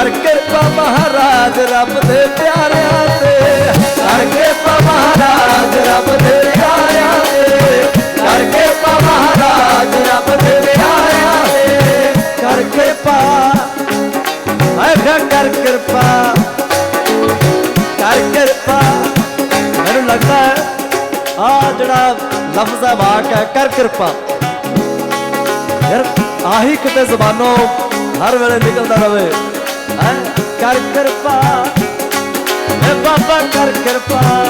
ਕਰ ਕਿਰਪਾ ਮਹਾਰਾਜ ਰੱਬ ਦੇ ਪਿਆਰਿਆਂ ਤੇ। ਕਰ ਕਿਰਪਾ ਮਹਾਰਾਜ ਰੱਬ ਦੇ ਪਿਆਰਿਆਂ ਤੇ। ਕਰ ਕਿਰਪਾ ਮਹਾਰਾਜ ਰੱਬ ਦੇ ਪਿਆਰਿਆਂ ਤੇ। ਕਰ ਕਿਰਪਾ। ਆਖਾ ਕਰ ਕਿਰਪਾ। ਕਰ ਕਿਰਪਾ। ਮੈਨੂੰ ਲੱਗਦਾ ਆ ਜਿਹੜਾ ਲਫ਼ਜ਼ ਆ ਵਾਕ ਹੈ, ਕਰ ਕਿਰਪਾ। ਯਾਰ ਆਹੀ ਕਿਤੇ ਜ਼ਬਾਨੋਂ ਹਰ ਵੇਲੇ ਨਿਕਲਦਾ ਰਹੇ ਕਰ ਕਿਰਪਾ। ਲੈ ਬਾਬਾ, ਕਰ ਕਿਰਪਾ।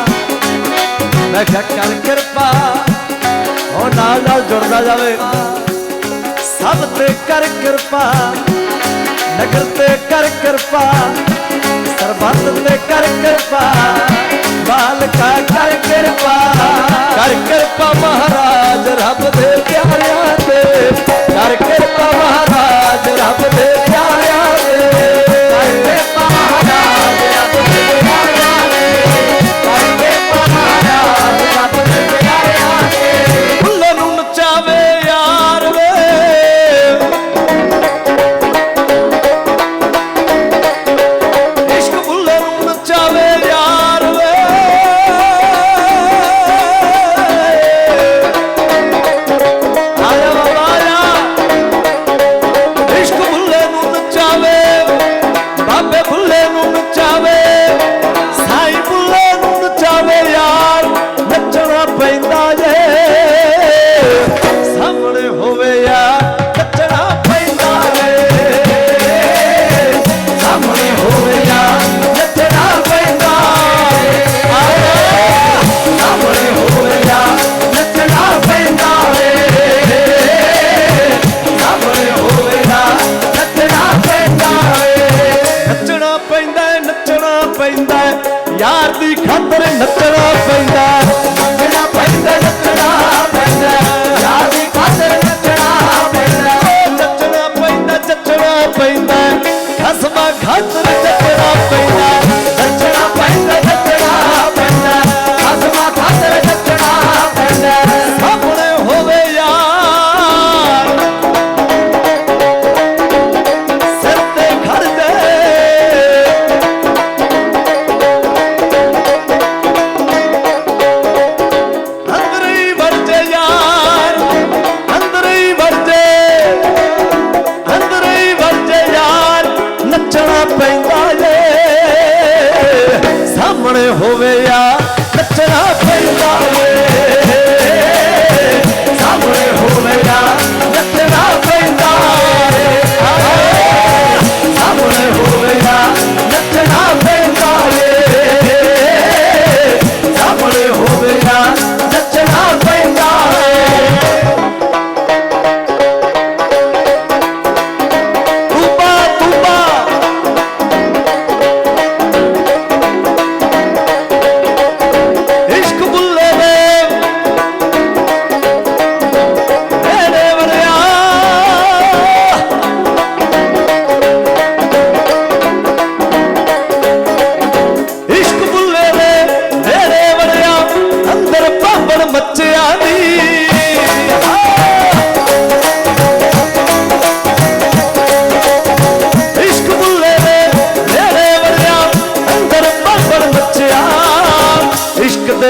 ਮੈਂ ਕਿਹਾ, ਕਰ ਕਿਰਪਾ। ਉਹ ਨਾਲ ਨਾਲ ਜੁੜਦਾ ਜਾਵੇ। ਸਭ ਤੇ ਕਰ ਕਿਰਪਾ। ਨਗਰ ਤੇ ਕਰ ਕਿਰਪਾ। ਸਰਬੱਤ ਤੇ ਕਰ ਕਿਰਪਾ।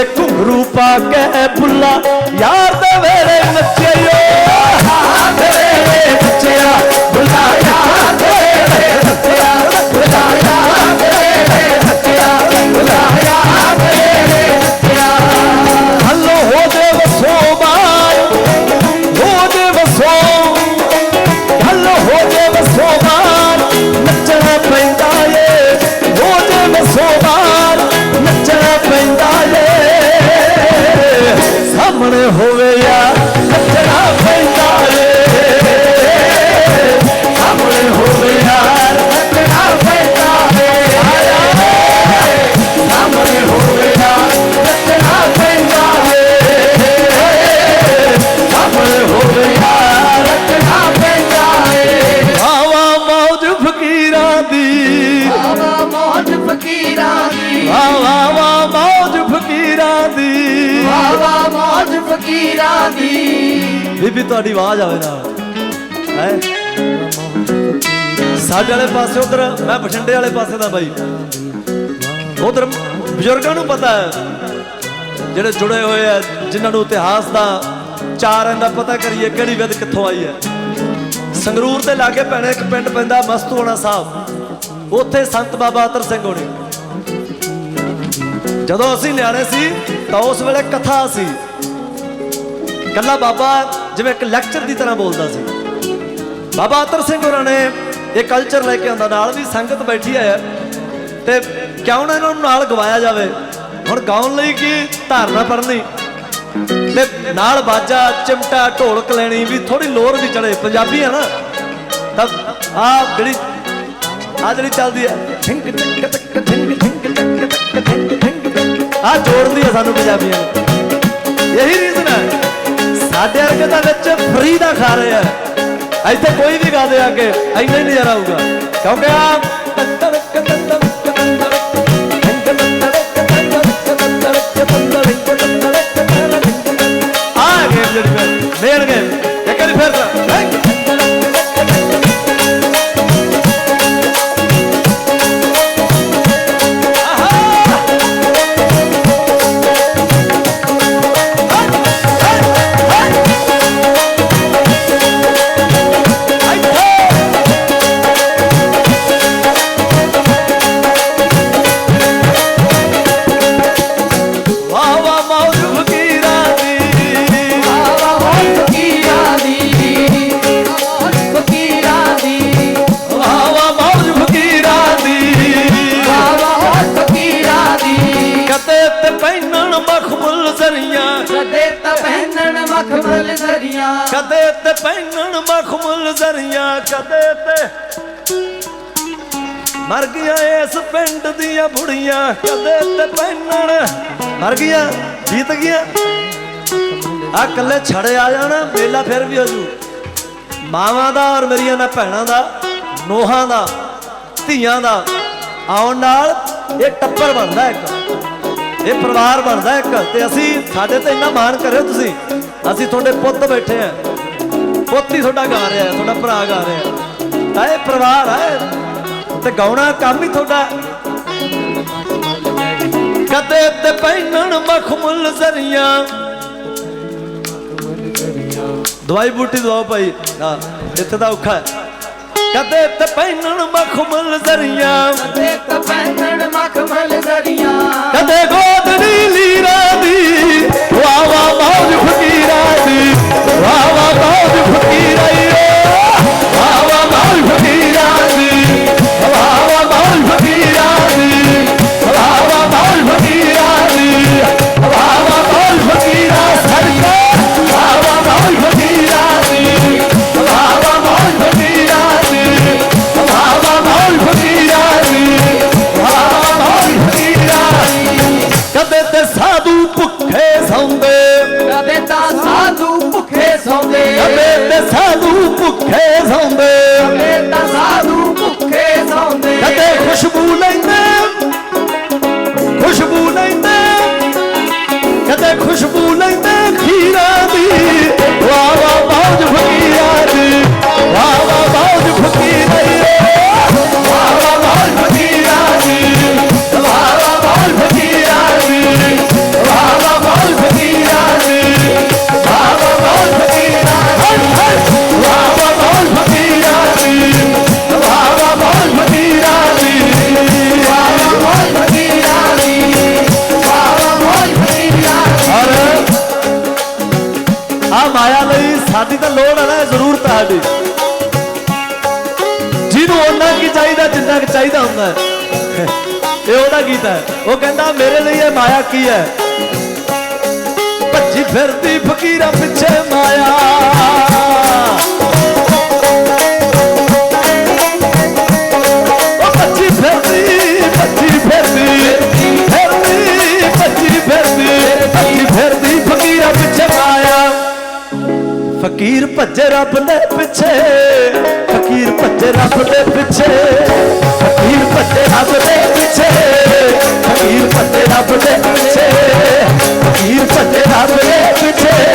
ਤੇ ਘੁੰਗਰੂ ਪਾ ਕੇ ਬੁੱਲਾ ਯਾਰ ਦੇ ਵੇਲੇ ਨੱਚਿਓ। ਸਾਹਮਣੇ ਹੋਵੇ ਆ ਨੱਚਣਾ ਪੈਂਦਾ ਏ ਫਕੀਰਾਂ ਦੀ। ਬੀਬੀ, ਤੁਹਾਡੀ ਆਵਾਜ਼ ਆਵੇ ਨਾ ਹੈ? ਸਾਡੇ ਵਾਲੇ ਪਾਸੇ ਉਧਰ, ਮੈਂ ਬਠਿੰਡੇ ਵਾਲੇ ਪਾਸੇ ਦਾ ਬਾਈ। ਉਧਰ ਬਜ਼ੁਰਗਾਂ ਨੂੰ ਪਤਾ ਹੈ, ਜਿਹੜੇ ਜੁੜੇ ਹੋਏ ਆ, ਜਿਨ੍ਹਾਂ ਨੂੰ ਇਤਿਹਾਸ ਦਾ ਚਾਰਾਂ ਦਾ ਪਤਾ ਕਰੀਏ, ਕਿਹੜੀ ਵਿਦ ਕਿੱਥੋਂ ਆਈ ਹੈ। ਸੰਗਰੂਰ ਦੇ ਲਾਗੇ ਪੈਣਾ ਇੱਕ ਪਿੰਡ ਪੈਂਦਾ ਮਸਤੂਆਣਾ ਸਾਹਿਬ। ਉੱਥੇ ਸੰਤ ਬਾਬਾ ਅਤਰ ਸਿੰਘ ਹੋਣੀ। ਜਦੋਂ ਅਸੀਂ ਨਿਆਣੇ ਸੀ ਤਾਂ ਉਸ ਵੇਲੇ ਕਥਾ ਸੀ। ਕੱਲਾ ਬਾਬਾ ਜਿਵੇਂ ਇੱਕ ਲੈਕਚਰ ਦੀ ਤਰ੍ਹਾਂ ਬੋਲਦਾ ਸੀ। ਬਾਬਾ ਅਤਰ ਸਿੰਘ ਹੋਰਾਂ ਨੇ ਇਹ ਕਲਚਰ ਲੈ ਕੇ ਆਉਂਦਾ, ਨਾਲ ਵੀ ਸੰਗਤ ਬੈਠੀ ਹੈ ਤੇ ਕਿਉਂ ਨਾ ਇਹਨਾਂ ਨੂੰ ਨਾਲ ਗਵਾਇਆ ਜਾਵੇ? ਹੁਣ ਗਾਉਣ ਲਈ ਕੀ ਧਾਰਨਾ ਪੜਨੀ ਤੇ ਨਾਲ ਬਾਜਾ, ਚਿਮਟਾ, ਢੋਲਕ ਲੈਣੀ ਵੀ ਥੋੜੀ ਲੋਰ ਵੀ ਚੜੇ ਪੰਜਾਬੀ ਆ ਨਾ? ਤਾਂ ਆ ਜਿਹੜੀ ਆ ਜਿਹੜੀ ਚੱਲਦੀ ਹੈ। ਠਿੰਕ ਠਿੰਕ ਠਿੰਕ ਠਿੰਕ ਆ ਜੋੜਦੀ ਹੈ ਸਾਨੂੰ ਪੰਜਾਬੀਆਂ ਨੂੰ। ਇਹੀ ਰੀਜ਼ਨ ਹੈ। ਸਾਡੇ ਵਰਗੇ ਤਾਂ ਵਿੱਚ ਫਰੀ ਦਾ ਖਾ ਰਹੇ ਆ। ਇੱਥੇ ਕੋਈ ਵੀ ਗਾ ਦੇ ਆ ਕੇ, ਇੰਨਾ ਹੀ ਨਜ਼ਾਰਾ ਆਊਗਾ। ਕਿਉਂਕਿ ਆ ਜ਼ਰੀਆਂ ਕਦੇ ਤਾਂ ਪਹਿਨਣ ਮਖਮਲ ਜ਼ਰੀਆਂ। ਕਦੇ ਤੇ ਪਹਿਨਣ ਮਖਮਲ ਜ਼ਰੀਆਂ। ਕਦੇ ਤੇ ਮਰ ਗਈਆਂ ਇਸ ਪਿੰਡ ਦੀਆਂ ਬੁੜੀਆਂ। ਕਦੇ ਤੇ ਪਹਿਨਣ ਮਰ ਗਈਆਂ ਜੀਤ ਗਈਆਂ। ਆ ਕੱਲੇ ਛੜੇ ਆ ਜਾਣ ਮੇਲਾ ਫਿਰ ਵੀ ਹੋ ਜੂ ਮਾਵਾਂ ਦਾ ਔਰ ਮੇਰੀਆਂ ਨਾ ਭੈਣਾਂ ਦਾ ਨੋਹਾਂ ਦਾ ਧੀਆਂ ਦਾ। ਆਉਣ ਨਾਲ ਇਹ ਟੱਬਰ ਬਣਦਾ ਇੱਕ। ਇਹ ਪਰਿਵਾਰ ਬਣਦਾ ਇੱਕ, ਤੇ ਅਸੀਂ ਸਾਡੇ ਤੇ ਇੰਨਾ ਮਾਣ ਕਰਿਓ ਤੁਸੀਂ। ਅਸੀਂ ਤੁਹਾਡੇ ਪੁੱਤ ਬੈਠੇ ਆ। ਪੁੱਤ ਹੀ ਤੁਹਾਡਾ ਗਾ ਰਿਹਾ ਤੁਹਾਡਾ ਭਰਾ ਗਾ ਰਿਹਾ ਤਾਂ ਇਹ ਪਰਿਵਾਰ ਹੈ ਤੇ ਗਾਉਣਾ ਕੰਮ ਹੀ ਤੁਹਾਡਾ ਕਦੇ ਤੇ ਪਹਿਨਣ ਮਖਮਲ ਜ਼ਰੀਆਂ। ਦਵਾਈ ਬੂਟੀ ਦਵਾਓ ਭਾਈ। ਹਾਂ, ਇੱਥੇ ਤਾਂ ਔਖਾ ਹੈ। ਕਦੇ ਤੇ ਪਹਿਨਣ ਮਖਮਲ ਜ਼ਰੀਆਂ। ਕਦੇ ਤਾਂ ਪਹਿਨਣ ਮਖਮਲ ਜ਼ਰੀਆਂ। ਕਦੇ ਗੋਦੜੀ ਲੀਰਾਂ ਦੀ। ਸਾਧੂ ਭੁੱਖੇ ਸੌਂਦੇ। ਤੇ ਸਾਧੂ ਭੁੱਖੇ ਸੌਂਦੇ। ਕਦੇ ਤਾਂ ਮੇਰੇ ਲਈ ਇਹ ਮਾਇਆ ਕੀ ਹੈ? ਭੱਜੀ ਫਿਰਦੀ ਫਕੀਰਾਂ ਪਿੱਛੇ ਮਾਇਆ। ਭੱਜੇ ਰੱਬ ਦੇ ਪਿੱਛੇ। ਫਕੀਰ ਭੱਜੇ ਰੱਬ ਦੇ ਪਿੱਛੇ। ਫਕੀਰ ਭੱਜੇ ਰੱਬ ਦੇ ਪਿੱਛੇ। ਫਕੀਰ ਭੱਜੇ ਰੱਬ ਦੇ ਪਿੱਛੇ। ਫਕੀਰ ਭੱਜੇ ਰੱਬ ਦੇ ਪਿੱਛੇ।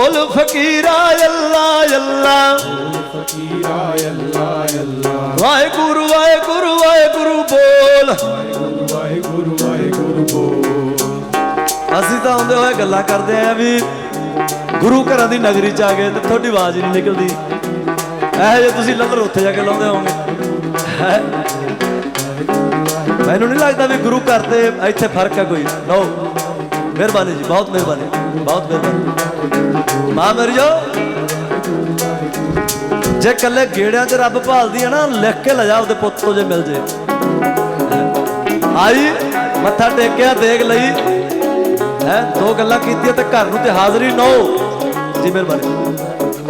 ਫਕੀਰਾ ਅੱਲਾ ਅੱਲਾ ਫਕੀਰਾ, ਅੱਲਾ ਅੱਲਾ। ਵਾਹਿਗੁਰੂ ਵਾਹਿਗੁਰੂ ਵਾਹਿਗੁਰੂ ਬੋਲ। ਵਾਹਿਗੁਰੂ ਵਾਹਿਗੁਰੂ ਬੋਲ ਅਸੀਂ ਤਾਂ ਆਉਂਦੇ ਹੋਏ ਗੱਲਾਂ ਕਰਦੇ ਆਂ ਵੀ ਗੁਰੂ ਘਰਾਂ ਦੀ ਨਗਰੀ ਚ ਆ ਗਏ ਤੇ ਤੁਹਾਡੀ ਆਵਾਜ਼ ਹੀ ਨਹੀਂ ਨਿਕਲਦੀ। ਇਹ ਜੇ ਤੁਸੀਂ ਲੰਗਰ ਉੱਥੇ ਜਾ ਕੇ ਲਾਉਂਦੇ ਹੋਗੇ ਮੈਨੂੰ ਨਹੀਂ ਲੱਗਦਾ ਵੀ ਗੁਰੂ ਘਰ ਤੇ ਇੱਥੇ ਫ਼ਰਕ ਹੈ ਕੋਈ। ਨੋ ਮਿਹਰਬਾਨੀ ਜੀ, ਬਹੁਤ ਮਿਹਰਬਾਨੀ ਬਹੁਤ ਮਿਹਰਬਾਨੀ। ਮਾਂ ਮੇਰੀ ਜੋ ਜੇ ਕੱਲੇ ਗੇੜਿਆਂ 'ਚ ਰੱਬ ਭਾਲਦੀ ਹੈ ਨਾ, ਲਿਖ ਕੇ ਲੈ ਜਾ ਉਹਦੇ ਪੁੱਤ ਤੋਂ ਜੇ ਮਿਲ ਜੇ। ਆਈ, ਮੱਥਾ ਟੇਕਿਆ ਦੇਖ ਲਈ। ਹੈ, ਦੋ ਗੱਲਾਂ ਕੀਤੀਆਂ ਤੇ ਘਰ ਨੂੰ ਤੇ ਹਾਜ਼ਰੀ ਨੋ। ਜੀ, ਮਿਹਰਬਾਨੀ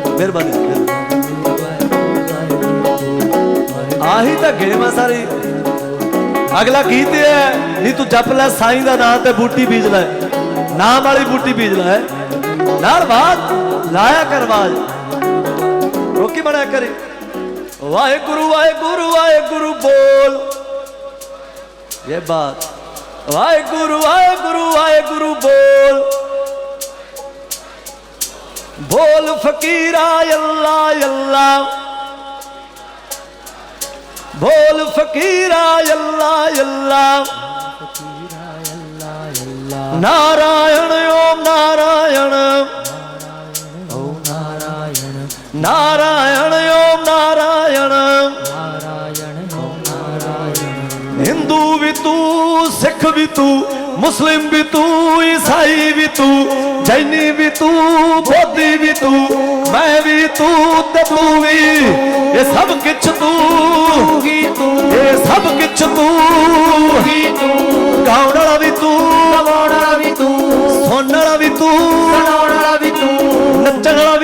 ਮਿਹਰਬਾਨੀ ਆਹੀ ਤਾਂ ਗੇਮ ਆ ਸਾਰੀ। ਅਗਲਾ ਗੀਤ ਇਹ ਹੈ ਨਹੀਂ ਤੂੰ ਜਪ ਲੈ, ਸਾਈਂ ਦਾ ਨਾਂ ਤੇ ਬੂਟੀ ਬੀਜ ਲੈ। ਨਾਮ ਵਾਲੀ ਬੂਟੀ ਬੀਜ ਲੈ। ਨਾਲ ਬਾਤ ਲਾਇਆ ਕਰਵਾਜ ਰੋਕੀ ਬਣਾ ਕਰੀ। ਵਾਹਿਗੁਰੂ ਵਾਹਿਗੁਰੂ ਵਾਹਿਗੁਰੂ ਬੋਲ। ਇਹ ਬਾਤ। ਵਾਹਿਗੁਰੂ ਵਾਹਿਗੁਰੂ ਵਾਹਿਗੁਰੂ ਬੋਲ। ਬੋਲ ਫਕੀਰਾ, ਅੱਲਾ ਅੱਲਾ। ਬੋਲ ਫਕੀਰਾ, ਅੱਲਾ ਅੱਲਾ। ਨਾਰਾਇਣ ਓਮ ਨਾਰਾਇਣ। ਓਮ ਨਾਰਾਇਣ। ਨਾਰਾਇਣ ਓਮ ਨਾਰਾਇਣ। ਹਿੰਦੂ ਵੀ ਤੂੰ ਸਿੱਖ ਵੀ ਤੂੰ ਮੁਸਲਿਮ ਵੀ ਤੂੰ ਈਸਾਈ ਵੀ ਤੂੰ ਜੈਨੀ ਵੀ ਤੂੰ ਬੋਧੀ ਵੀ ਤੂੰ ਮੈਂ ਵੀ ਤੂੰ ਤੇ ਤੂੰ ਵੀ। ਇਹ ਸਭ ਕਿਛ ਤੂੰ। ਹੀ ਤੂੰ। ਇਹ ਸਭ ਕਿਛ ਤੂੰ ਹੀ ਤੂੰ। ਗਾਉਣ ਵਾਲਾ ਵੀ ਸੁਣਨ ਵਾਲਾ ਵੀ ਤੂੰ। ਸੁਣਾਉਣ ਵਾਲਾ ਵੀ ਤੂੰ। ਨੱਚਣ ਵਾਲਾ